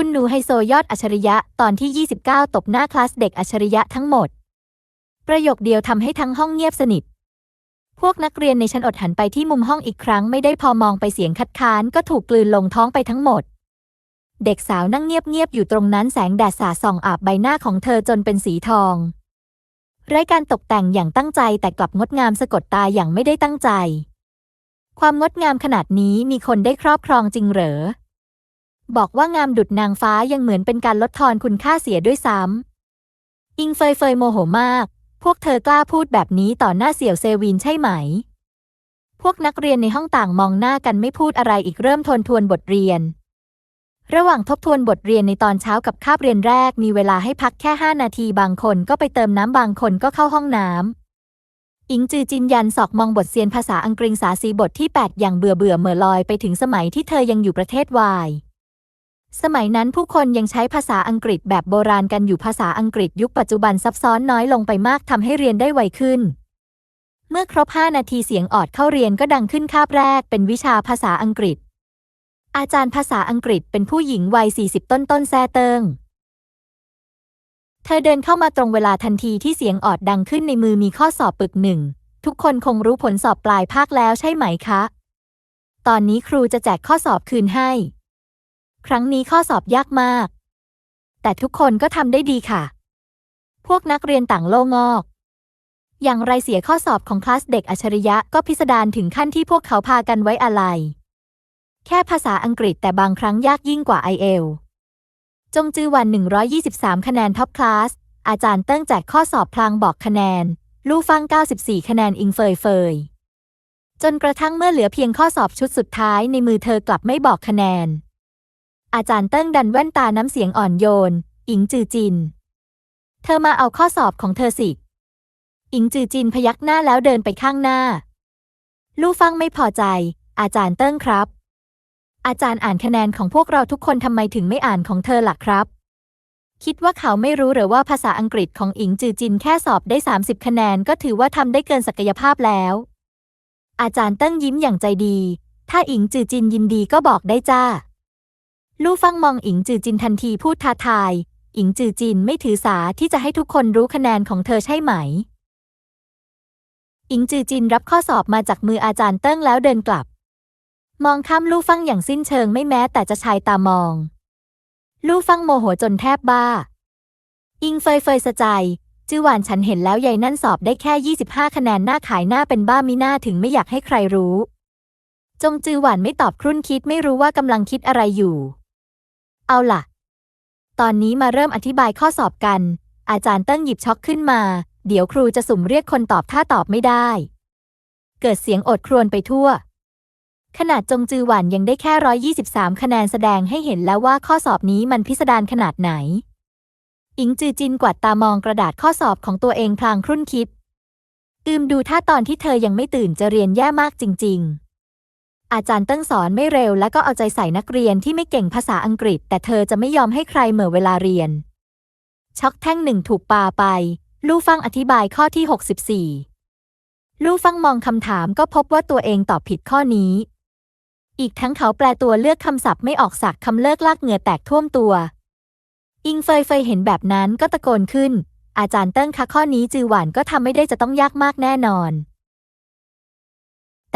คุณหนูไฮโซยอดอัจฉริยะตอนที่ 29 ตบหน้าคลาสเด็กอัจฉริยะทั้งหมด ประโยคเดียวทำให้ทั้งห้องเงียบสนิท พวกนักเรียนในชั้นอดหันไปที่มุมห้องอีกครั้งไม่ได้พอมองไปเสียงคัดค้านก็ถูกกลืนลงท้องไปทั้งหมด เด็กสาวนั่งเงียบๆอยู่ตรงนั้นแสงแดดสาดส่องอาบใบหน้าของเธอจนเป็นสีทองไร้การตกแต่งอย่างตั้งใจแต่กลับงดงามสะกดตาอย่างไม่ได้ตั้งใจ ความงดงามขนาดนี้มีคนได้ครอบครองจริงเหรอ บอกว่างามดุดนางฟ้ายังเหมือนเป็นการลดทอนคุณค่าเสียด้วยซ้ำ อิงเฟยเฟยโมโหมาก พวกเธอกล้าพูดแบบนี้ต่อหน้าเสี่ยวเซวินใช่ไหม พวกนักเรียนในห้องต่างมองหน้ากันไม่พูดอะไรอีกเริ่มทวนทวนบทเรียน ระหว่างทบทวนบทเรียนในตอนเช้ากับคาบเรียนแรกมีเวลาให้พักแค่ 5 นาทีบางคนก็ไปเติมน้ำบางคนก็เข้าห้องน้ำอิงจือจินยันสอกมองบทเรียนภาษาอังกฤษสาสีบทที่ 8 อย่างเบื่อเบื่อเหม่อลอยไปถึงสมัยที่เธอยังอยู่ประเทศวาย สมัยนั้นผู้คนยังใช้ภาษาอังกฤษแบบโบราณกันอยู่ภาษาอังกฤษยุคปัจจุบันซับซ้อนน้อยลงไปมากทำให้เรียนได้ไวขึ้น เมื่อครบ 5 นาทีเสียงออดเข้าเรียนก็ดังขึ้นคาบแรกเป็นวิชาภาษาอังกฤษ อาจารย์ภาษาอังกฤษเป็นผู้หญิงวัย 40 ต้นต้นแซ่เติงเธอเดินเข้ามาตรงเวลาทันทีที่เสียงออดดังขึ้นในมือมีข้อสอบปึกหนึ่ง ทุกคนคงรู้ผลสอบปลายภาคแล้วใช่ไหมคะ ตอนนี้ครูจะแจกข้อสอบคืนให้ ครั้งนี้ข้อสอบยากมาก แต่ทุกคนก็ทำได้ดีค่ะ พวกนักเรียนต่างโล่งอก อย่างไรเสียข้อสอบของคลาสเด็กอัจฉริยะก็พิสดารถึงขั้นที่พวกเขาพากันไว้อะไรแค่ภาษาอังกฤษแต่บางครั้งยากยิ่งกว่าไอเอลจงจือวัน 123 คะแนนท็อปคลาส อาจารย์เติ้งแจกข้อสอบพลางบอกคะแนน ลู่ฟัง 94 คะแนนอิงเฟยเฟย จนกระทั่งเมื่อเหลือเพียงข้อสอบชุดสุดท้ายในมือเธอกลับไม่บอกคะแนน อาจารย์เติ้งดันแว่นตาน้ำเสียงอ่อนโยน อิงจือจิน เธอมาเอาข้อสอบของเธอสิ อิงจือจินพยักหน้าแล้วเดินไปข้างหน้า ลู่ฟังไม่พอใจ อาจารย์เติ้งครับ อาจารย์อ่านคะแนนของพวกเราทุกคนทำไมถึงไม่อ่านของเธอล่ะครับ คิดว่าเขาไม่รู้หรือว่าภาษาอังกฤษของอิงจือจินแค่สอบได้ 30 คะแนนก็ถือว่าทำได้เกินศักยภาพแล้ว อาจารย์เติ้งยิ้มอย่างใจดี ถ้าอิงจือจินยินดีก็บอกได้จ้า ลู่ฟังมองอิงจือจินทันทีพูดท้าทาย อิงจือจินไม่ถือสาที่จะให้ทุกคนรู้คะแนนของเธอใช่ไหม อิงจือจินรับข้อสอบมาจากมืออาจารย์เติ้งแล้วเดินกลับ มองข้ามลู่ฟังอย่างสิ้นเชิงไม่แม้แต่จะชายตามอง ลู่ฟังโมโหจนแทบบ้า อิงเฟยเฟยสะใจจื้อหวานฉันเห็นแล้วยายนั่นสอบได้แค่ 25 คะแนนหน้าขายหน้าเป็นบ้ามิน่าถึงไม่อยากให้ใครรู้ จงจือหวานไม่ตอบครุ่นคิดไม่รู้ว่ากำลังคิดอะไรอยู่ เอาล่ะ ตอนนี้มาเริ่มอธิบายข้อสอบกัน อาจารย์เติ้งหยิบช็อกขึ้นมา เดี๋ยวครูจะสุ่มเรียกคนตอบถ้าตอบไม่ได้ เกิดเสียงโอดครวญไปทั่ว ขนาดจงจือหวานยังได้แค่123คะแนนแสดงให้เห็นแล้วว่าข้อสอบนี้มันพิสดารขนาดไหน อิงจือจินกวาดตามองกระดาษข้อสอบของตัวเองพลางครุ่นคิด อืมดูท่าตอนที่เธอยังไม่ตื่นจะเรียนแย่มากจริง ๆ อาจารย์ติ้งสอนไม่เร็วและก็เอาใจใส่นักเรียนที่ไม่เก่งภาษาอังกฤษ แต่เธอจะไม่ยอมให้ใครเหม่อเวลาเรียน ช็อกแท่งหนึ่งถูกปาไป ลู่ฟังอธิบายข้อที่ 64 ลู่ฟังมองคำถามก็พบว่าตัวเองตอบผิดข้อนี้ อีกทั้งเขาแปลตัวเลือกคำศัพท์ไม่ออกสักคำเลิกลากเหงื่อแตกท่วมตัว อิงเฟยเฟยเห็นแบบนั้นก็ตะโกนขึ้น อาจารย์เติ้งคะข้อนี้จือหวานก็ทำไม่ได้จะต้องยากมากแน่นอน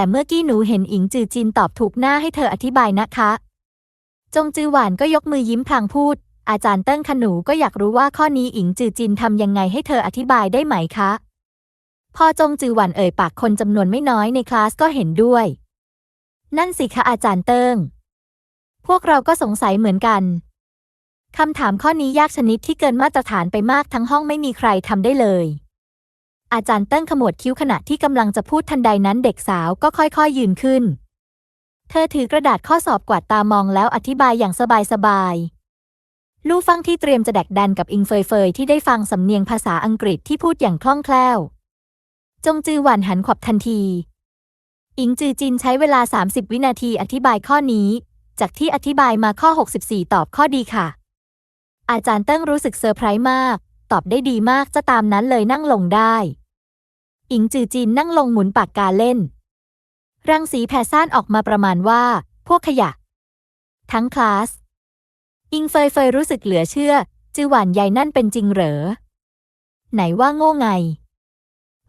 แต่เมื่อกี้หนูเห็นอิงจือจินตอบถูกหน้าให้เธออธิบายนะคะ จงจือหวานก็ยกมือยิ้มพลางพูด อาจารย์เติ้งคะหนูก็อยากรู้ว่าข้อนี้อิงจือจินทำยังไงให้เธออธิบายได้ไหมคะ พอจงจือหวานเอ่ยปากคนจำนวนไม่น้อยในคลาสก็เห็นด้วย นั่นสิคะอาจารย์เติ้ง พวกเราก็สงสัยเหมือนกันคำถามข้อนี้ยากชนิดที่เกินมาตรฐานไปมากทั้งห้องไม่มีใครทำได้เลย อาจารย์เติ้งขมวดคิ้วขณะที่กำลังจะพูดทันใดนั้นเด็กสาวก็ค่อยๆยืนขึ้น เธอถือกระดาษข้อสอบกวาดตามองแล้วอธิบายอย่างสบายๆ ลู่ฟังที่เตรียมจะแดกดันกับอิงเฟยเฟยที่ได้ฟังสำเนียงภาษาอังกฤษที่พูดอย่างคล่องแคล่ว จงจือหวันหันขวับทันที อิงจือจินใช้เวลา 30 วินาทีอธิบายข้อนี้ จากที่อธิบายมาข้อ 64 ตอบข้อดีค่ะ อาจารย์เติ้งรู้สึกเซอร์ไพรส์มาก ตอบได้ดีมากจะตามนั้นเลยนั่งลงได้ อิงจือจินนั่งลงหมุนปากกาเล่น รังสีแผ่ซ่านออกมาประมาณว่า พวกขยะ ทั้งคลาส อิงเฟยเฟยรู้สึกเหลือเชื่อ จือหวานใหญ่นั่นเป็นจริงเหรอ ไหนว่าโง่ไง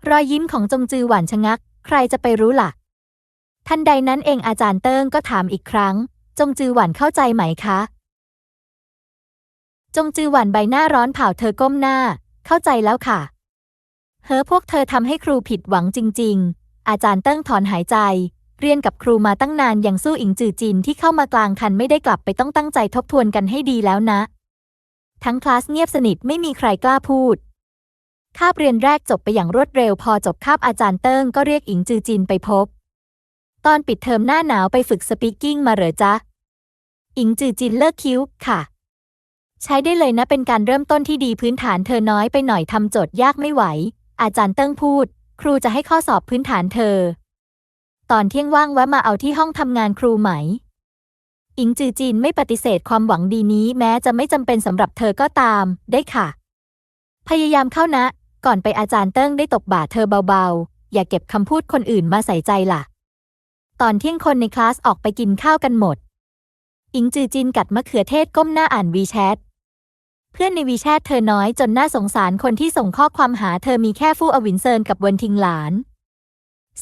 รอยยิ้มของจงจือหวานชะงัก ใครจะไปรู้ล่ะ ทันใดนั้นเองอาจารย์เติ้งก็ถามอีกครั้ง จงจือหวานเข้าใจไหมคะ จงจือหวานใบหน้าร้อนเผาเธอก้มหน้า เข้าใจแล้วค่ะ เฮ้อพวกเธอทำให้ครูผิดหวังจริง ๆ อาจารย์เติ้งถอนหายใจ เรียนกับครูมาตั้งนานยังสู้อิงจือจินที่เข้ามากลางคันไม่ได้กลับไปต้องตั้งใจทบทวนกันให้ดีแล้วนะ ทั้งคลาสเงียบสนิทไม่มีใครกล้าพูด คาบเรียนแรกจบไปอย่างรวดเร็วพอจบคาบอาจารย์เติ้งก็เรียกอิงจือจินไปพบ ตอนปิดเทอมหน้าหนาวไปฝึกสปีกกิ้งมาเหรอจ๊ะ อิงจือจินเลิกคิ้วค่ะใช้ได้เลยนะเป็นการเริ่มต้นที่ดีพื้นฐานเธอน้อยไปหน่อยทำโจทย์ยากไม่ไหว อาจารย์เติ้งพูด ครูจะให้ข้อสอบพื้นฐานเธอ ตอนเที่ยงว่างแวะมาเอาที่ห้องทำงานครูไหม อิงจือจีนไม่ปฏิเสธความหวังดีนี้แม้จะไม่จำเป็นสำหรับเธอก็ตาม ได้ค่ะ พยายามเข้านะ ก่อนไปอาจารย์เติ้งได้ตบบ่าเธอเบาๆ อย่าเก็บคำพูดคนอื่นมาใส่ใจล่ะ ตอนเที่ยงคนในคลาสออกไปกินข้าวกันหมด อิงจือจินกัดมะเขือเทศก้มหน้าอ่านวีแชท เพื่อนในวีแชทเธอน้อยจนน่าสงสารคนที่ส่งข้อความหาเธอมีแค่ฟู่อวินเซินกับเวินทิงหลาน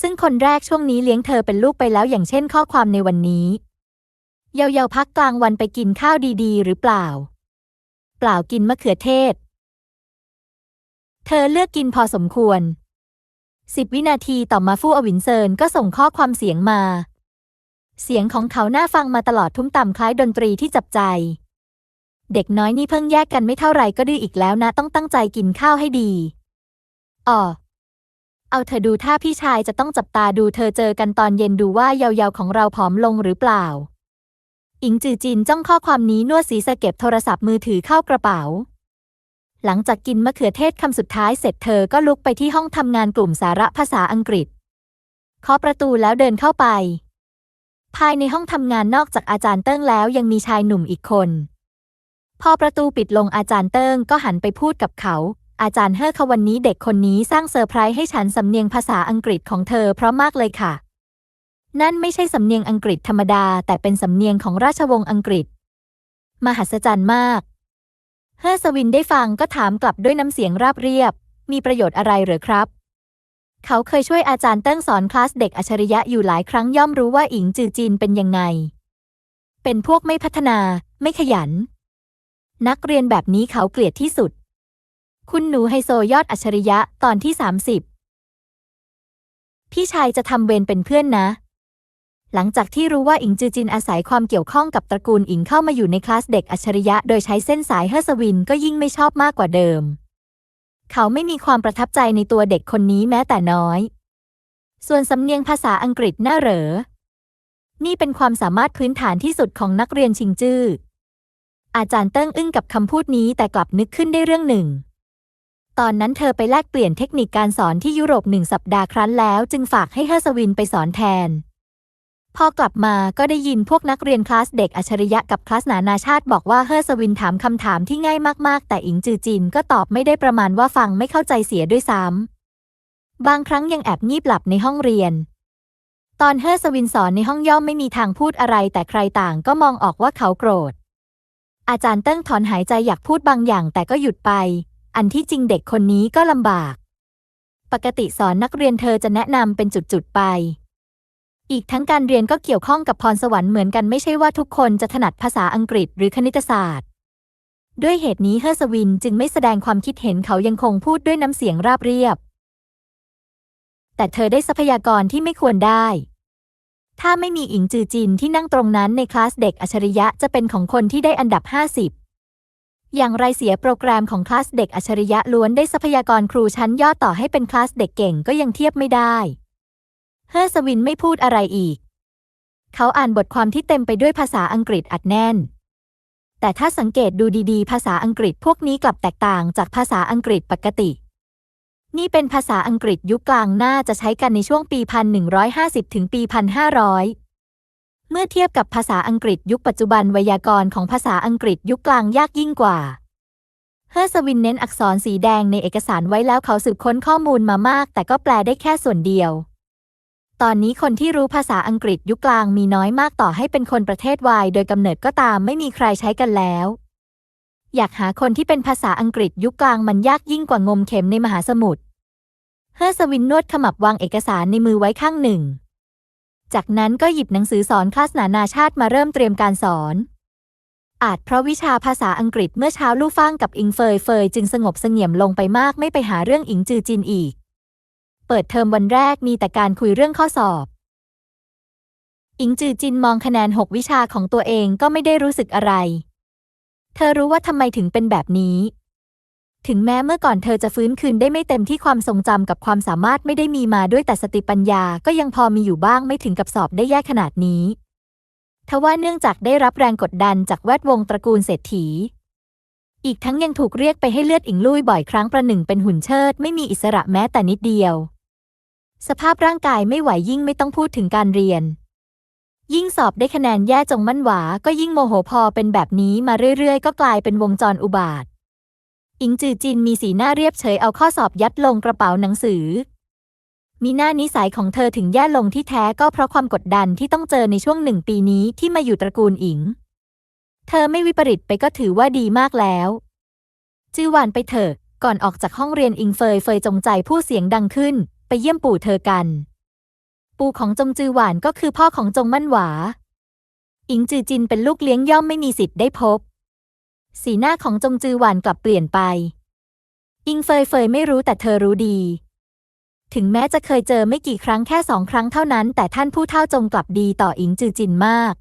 ซึ่งคนแรกช่วงนี้เลี้ยงเธอเป็นลูกไปแล้วอย่างเช่นข้อความในวันนี้ เยาๆพักกลางวันไปกินข้าวดีๆ หรือเปล่า เปล่ากินมะเขือเทศ เธอเลือกกินพอสมควรสิบวินาทีต่อมาฟู่อวินเซินก็ส่งข้อความเสียงมา เสียงของเขาน่าฟังมาตลอดทุ้มต่ำคล้ายดนตรีที่จับใจ เด็กน้อยนี่เพิ่งแยกกันไม่เท่าไหร่ก็ดื้ออีกแล้วนะ ต้องตั้งใจกินข้าวให้ดีอ๋อเอาเธอดูถ้าพี่ชายจะต้องจับตาดูเธอเจอกันตอนเย็นดูว่ายาวๆของเราผอมลงหรือเปล่า อิงจือจินจ้องข้อความนี้นวดศีรษะเก็บโทรศัพท์มือถือเข้ากระเป๋า หลังจากกินมะเขือเทศคำสุดท้ายเสร็จเธอก็ลุกไปที่ห้องทำงานกลุ่มสาระภาษาอังกฤษเคาะประตูแล้วเดินเข้าไป ภายในห้องทำงานนอกจากอาจารย์เติ้งแล้วยังมีชายหนุ่มอีกคน พอประตูปิดลงอาจารย์เติ้งก็หันไปพูดกับเขา อาจารย์เฮอค่ะวันนี้เด็กคนนี้สร้างเซอร์ไพรส์ให้ฉันสำเนียงภาษาอังกฤษของเธอเพราะมากเลยค่ะ นั่นไม่ใช่สำเนียงอังกฤษธรรมดา แต่เป็นสำเนียงของราชวงศ์อังกฤษ มหัศจรรย์มาก เฮอร์สวินได้ฟังก็ถามกลับด้วยน้ำเสียงราบเรียบ มีประโยชน์อะไรหรือครับ เขาเคยช่วยอาจารย์เติ้งสอนคลาสเด็กอัจฉริยะอยู่หลายครั้งย่อมรู้ว่าอิงจือจีนเป็นยังไง เป็นพวกไม่พัฒนา ไม่ขยัน นักเรียนแบบนี้เขาเกลียดที่สุด คุณหนูไฮโซยอดอัจฉริยะตอนที่ 30 พี่ชายจะทำเวรเป็นเพื่อนนะ หลังจากที่รู้ว่าอิงจือจินอาศัยความเกี่ยวข้องกับตระกูลอิงเข้ามาอยู่ในคลาสเด็กอัจฉริยะ โดยใช้เส้นสายเฮอร์สวินก็ยิ่งไม่ชอบมากกว่าเดิม เขาไม่มีความประทับใจในตัวเด็กคนนี้แม้แต่น้อย ส่วนสำเนียงภาษาอังกฤษน่าเหรอ นี่เป็นความสามารถพื้นฐานที่สุดของนักเรียนชิงจื้อ อาจารย์เติ้งอึ้งกับคำพูดนี้แต่กลับนึกขึ้นได้เรื่องหนึ่ง ตอนนั้นเธอไปแลกเปลี่ยนเทคนิคการสอนที่ยุโรปหนึ่งสัปดาห์ครั้นแล้ว จึงฝากให้เฮอร์สวินไปสอนแทน พอกลับมาก็ได้ยินพวกนักเรียนคลาสเด็กอัจฉริยะกับคลาสนานาชาติบอกว่าเฮอร์สวินถามคำถามที่ง่ายมากๆ แต่อิงจือจินก็ตอบไม่ได้ประมาณว่าฟังไม่เข้าใจเสียด้วยซ้ำบางครั้งยังแอบงีบหลับในห้องเรียนตอนเฮอร์สวินสอนในห้องย่อมไม่มีทางพูดอะไรแต่ใครต่างก็มองออกว่าเขาโกรธ อาจารย์เติ้งถอนหายใจอยากพูดบางอย่างแต่ก็หยุดไป อันที่จริงเด็กคนนี้ก็ลำบาก ปกติสอนนักเรียนเธอจะแนะนำเป็นจุดๆไป อีกทั้งการเรียนก็เกี่ยวข้องกับพรสวรรค์เหมือนกันไม่ใช่ว่าทุกคนจะถนัดภาษาอังกฤษหรือคณิตศาสตร์ ด้วยเหตุนี้เฮอร์สวินจึงไม่แสดงความคิดเห็นเขายังคงพูดด้วยน้ำเสียงราบเรียบ แต่เธอได้ทรัพยากรที่ไม่ควรได้ ถ้าไม่มีอิงจือจินที่นั่งตรงนั้นในคลาสเด็กอัจฉริยะจะเป็นของคนที่ได้อันดับ 50 อย่างไรเสียโปรแกรมของคลาสเด็กอัจฉริยะล้วนได้ทรัพยากรครูชั้นยอดต่อให้เป็นคลาสเด็กเก่งก็ยังเทียบไม่ได้ เฮอร์สวินไม่พูดอะไรอีก เขาอ่านบทความที่เต็มไปด้วยภาษาอังกฤษอัดแน่น แต่ถ้าสังเกตดูดีๆ ภาษาอังกฤษพวกนี้กลับแตกต่างจากภาษาอังกฤษปกติ นี่เป็นภาษาอังกฤษยุคกลางน่าจะใช้กันในช่วงปี 1150 ถึงปี 1500 เมื่อเทียบกับภาษาอังกฤษยุคปัจจุบันไวยากรณ์ของภาษาอังกฤษยุคกลางยากยิ่งกว่า เฮอร์สวินเน้นอักษรสีแดงในเอกสารไว้แล้วเขาสืบค้นข้อมูลมามาก แต่ก็แปลได้แค่ส่วนเดียว ตอนนี้คนที่รู้ภาษาอังกฤษยุคกลางมีน้อยมากต่อให้เป็นคนประเทศวายโดยกำเนิดก็ตามไม่มีใครใช้กันแล้ว อยากหาคนที่เป็นภาษาอังกฤษยุคกลางมันยากยิ่งกว่างมเข็มในมหาสมุทรเฮอร์สวินนวดขมับวางเอกสารในมือไว้ข้างหนึ่ง จากนั้นก็หยิบหนังสือสอนคลาสนานาชาติมาเริ่มเตรียมการสอน อาจเพราะวิชาภาษาอังกฤษเมื่อเช้าลู่ฟ้างกับอิงเฟยเฟยจึงสงบเสงี่ยมลงไปมากไม่ไปหาเรื่องอิงจือจินอีก เปิดเทอมวันแรกมีแต่การคุยเรื่องข้อสอบอิงจือจินมองคะแนนหกวิชาของตัวเองก็ไม่ได้รู้สึกอะไร เธอรู้ว่าทำไมถึงเป็นแบบนี้ ถึงแม้เมื่อก่อนเธอจะฟื้นคืนได้ไม่เต็มที่ความทรงจำกับความสามารถไม่ได้มีมาด้วยแต่สติปัญญาก็ยังพอมีอยู่บ้างไม่ถึงกับสอบได้แย่ขนาดนี้ทว่าเนื่องจากได้รับแรงกดดันจากแวดวงตระกูลเศรษฐี อีกทั้งยังถูกเรียกไปให้เลือดอิงลุยบ่อยครั้งประหนึ่งเป็นหุ่นเชิด ไม่มีอิสระแม้แต่นิดเดียว สภาพร่างกายไม่ไหวยิ่งไม่ต้องพูดถึงการเรียน ยิ่งสอบได้คะแนนแย่จงมั่นหวา ก็ยิ่งโมโหพอเป็นแบบนี้มาเรื่อยๆ ก็กลายเป็นวงจรอุบาท อิงจือจินมีสีหน้าเรียบเฉยเอาข้อสอบยัดลงกระเป๋าหนังสือ มีหน้านิสัยของเธอถึงแย่ลงที่แท้ก็เพราะความกดดันที่ต้องเจอในช่วงหนึ่งปีนี้ที่มาอยู่ตระกูลอิง เธอไม่วิปริตไปก็ถือว่าดีมากแล้ว จื้อหวานไปเถอะ ก่อนออกจากห้องเรียนอิงเฟยเฟยจงใจพูดเสียงดังขึ้น ไปเยี่ยมปู่เธอกัน ปู่ของจงจือหวานก็คือพ่อของจงมั่นหวา อิงจือจินเป็นลูกเลี้ยงย่อมไม่มีสิทธิ์ได้พบ สีหน้าของจงจือหวานกลับเปลี่ยนไป อิงเฟยเฟยไม่รู้แต่เธอรู้ดี ถึงแม้จะเคยเจอไม่กี่ครั้งแค่สองครั้งเท่านั้น แต่ท่านผู้เฒ่าจงกลับดีต่ออิงจือจินมาก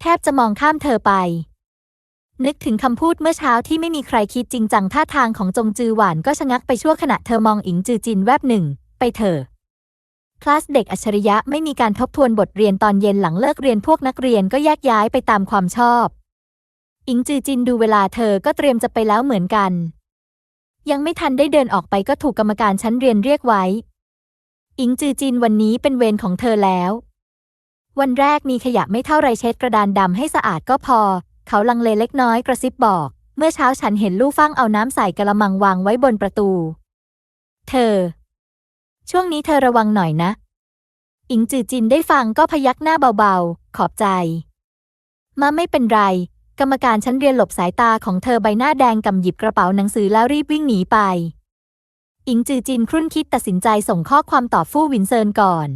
แทบจะมองข้ามเธอไปนึกถึงคำพูดเมื่อเช้าที่ไม่มีใครคิดจริงจังท่าทางของจงจือหวานก็ชะงักไปชั่วขณะเธอมองอิงจือจินแวบหนึ่ง ไปเถอะ คลาสเด็กอัจฉริยะไม่มีการทบทวนบทเรียนตอนเย็นหลังเลิกเรียนพวกนักเรียนก็แยกย้ายไปตามความชอบ อิงจือจินดูเวลาเธอก็เตรียมจะไปแล้วเหมือนกัน ยังไม่ทันได้เดินออกไปก็ถูกกรรมการชั้นเรียนเรียกไว้ อิงจือจินวันนี้เป็นเวรของเธอแล้ว วันแรกมีขยะไม่เท่าไรเช็ดกระดานดำให้สะอาดก็พอ เขาลังเลเล็กน้อยกระซิบบอก เมื่อเช้าฉันเห็นลู่ฟั่งเอาน้ำใส่กระมังวางไว้บนประตู เธอ ช่วงนี้เธอระวังหน่อยนะ อิงจือจินได้ฟังก็พยักหน้าเบาๆ ขอบใจ มาไม่เป็นไร กรรมการชั้นเรียนหลบสายตาของเธอใบหน้าแดงกำหยิบกระเป๋าหนังสือแล้วรีบวิ่งหนีไป อิงจือจินครุ่นคิดตัดสินใจส่งข้อความต่อฟู่วินเซินก่อน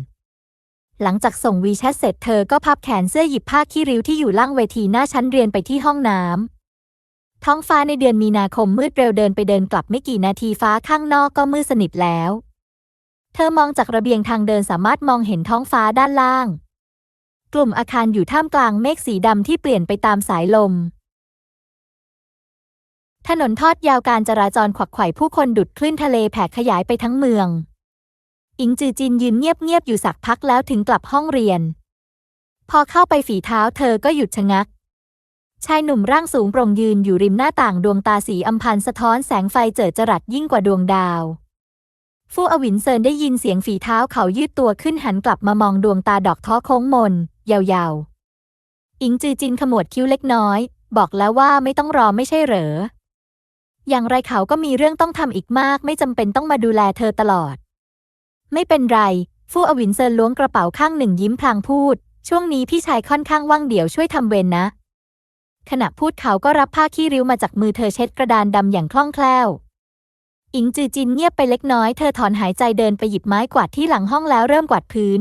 หลังจากส่งวีแชทเสร็จเธอก็พับแขนเสื้อหยิบผ้าขี้ริ้วที่อยู่ล่างเวทีหน้าชั้นเรียนไปที่ห้องน้ำท้องฟ้าในเดือนมีนาคมมืดเร็วเดินไปเดินกลับไม่กี่นาทีฟ้าข้างนอกก็มืดสนิทแล้ว เธอมองจากระเบียงทางเดินสามารถมองเห็นท้องฟ้าด้านล่าง กลุ่มอาคารอยู่ท่ามกลางเมฆสีดำที่เปลี่ยนไปตามสายลม ถนนทอดยาวการจราจรขวักไขว่ผู้คนดุดคลื่นทะเลแผ่ขยายไปทั้งเมือง อิงจือจินยืนเงียบๆอยู่สักพักแล้วถึงกลับห้องเรียน พอเข้าไปฝีเท้าเธอก็หยุดชะงักชายหนุ่มร่างสูงโปร่งยืนอยู่ริมหน้าต่างดวงตาสีอำพันสะท้อนแสงไฟเจิดจรัสยิ่งกว่าดวงดาว ฟู่อวินเซินได้ยินเสียงฝีเท้าเขายืดตัวขึ้นหันกลับมามองดวงตาดอกท้อโค้งมน ยาวๆ อิงจือจินขมวดคิ้วเล็กน้อย บอกแล้วว่าไม่ต้องรอไม่ใช่เหรอ อย่างไรเขาก็มีเรื่องต้องทำอีกมาก ไม่จำเป็นต้องมาดูแลเธอตลอด ไม่เป็นไร ฟู่อวินเซินล้วงกระเป๋าข้างหนึ่งยิ้มพลางพูด ช่วงนี้พี่ชายค่อนข้างว่างเดี๋ยวช่วยทำเวรนนะ ขณะพูดเขาก็รับผ้าขี้ริ้วมาจากมือเธอเช็ดกระดานดำอย่างคล่องแคล่ว อิงจือจินเงียบไปเล็กน้อยเธอถอนหายใจเดินไปหยิบไม้กวาดที่หลังห้องแล้วเริ่มกวาดพื้น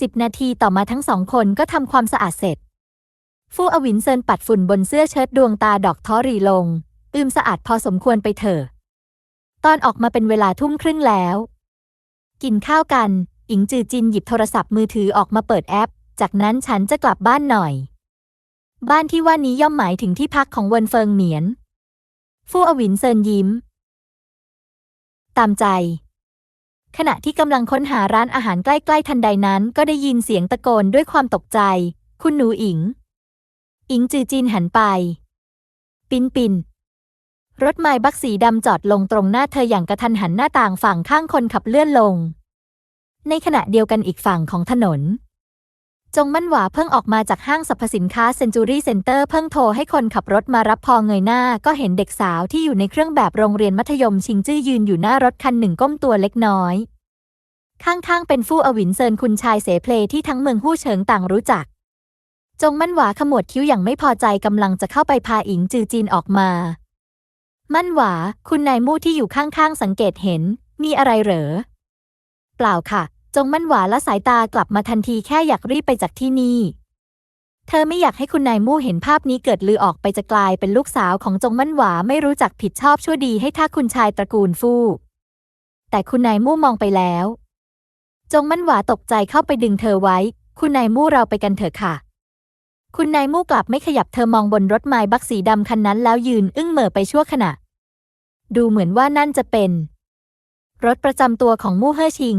สิบนาทีต่อมาทั้งสองคนก็ทำความสะอาดเสร็จ ฟู่อวินเซินปัดฝุ่นบนเสื้อเชิ้ตดวงตาดอกท้อรีลง อืมสะอาดพอสมควรไปเถอะ ตอนออกมาเป็นเวลาทุ่มครึ่งแล้ว กินข้าวกัน อิงจือจินหยิบโทรศัพท์มือถือออกมาเปิดแอป จากนั้นฉันจะกลับบ้านหน่อย บ้านที่ว่านี้ย่อมหมายถึงที่พักของเวินเฟิงเหมียน ฟู่อวินเซินยิ้ม ตามใจ ขณะที่กำลังค้นหาร้านอาหารใกล้ๆทันใดนั้นก็ได้ยินเสียงตะโกนด้วยความตกใจ คุณหนูอิง อิงจือจินหันไป ปินปินรถไมล์บักสีดำจอดลงตรงหน้าเธออย่างกระทันหันหน้าต่างฝั่งข้างคนขับเลื่อนลง ในขณะเดียวกันอีกฝั่งของถนน จงมั่นหวาเพิ่งออกมาจากห้างสรรพสินค้าเซนจูรี่เซ็นเตอร์เพิ่งโทรให้คนขับรถมารับพอเงยหน้า ก็เห็นเด็กสาวที่อยู่ในเครื่องแบบโรงเรียนมัธยมชิงจื้อยืนอยู่หน้ารถคันหนึ่งก้มตัวเล็กน้อย ข้างๆ เป็นฟู่อวินเซินคุณชายเสเพลที่ทั้งเมืองฮู้เฉิงต่างรู้จัก จงมั่นหวาขมวดคิ้วอย่างไม่พอใจกำลังจะเข้าไปพาอิงจือจีนออกมา มั่นหวาคุณนายมู่ที่อยู่ข้างๆสังเกตเห็น มีอะไรเหรอ เปล่าค่ะ จงมั่นหวาละสายตากลับมาทันทีแค่อยากรีบไปจากที่นี่ เธอไม่อยากให้คุณนายมู่เห็นภาพนี้เกิดลือออกไปจะกลายเป็นลูกสาวของจงมั่นหวาไม่รู้จักผิดชอบชั่วดีให้ท่าคุณชายตระกูลฟู่แต่คุณนายมู่มองไปแล้ว จงมั่นหวาตกใจเข้าไปดึงเธอไว้ คุณนายมู่เราไปกันเถอะค่ะคุณนายมู่กลับไม่ขยับเธอมองบนรถไม้บักสีดำคันนั้นแล้วยืนอึ้งเหม่อไปชั่วขณะ ดูเหมือนว่านั่นจะเป็น รถประจำตัวของมู่เฮ่อชิง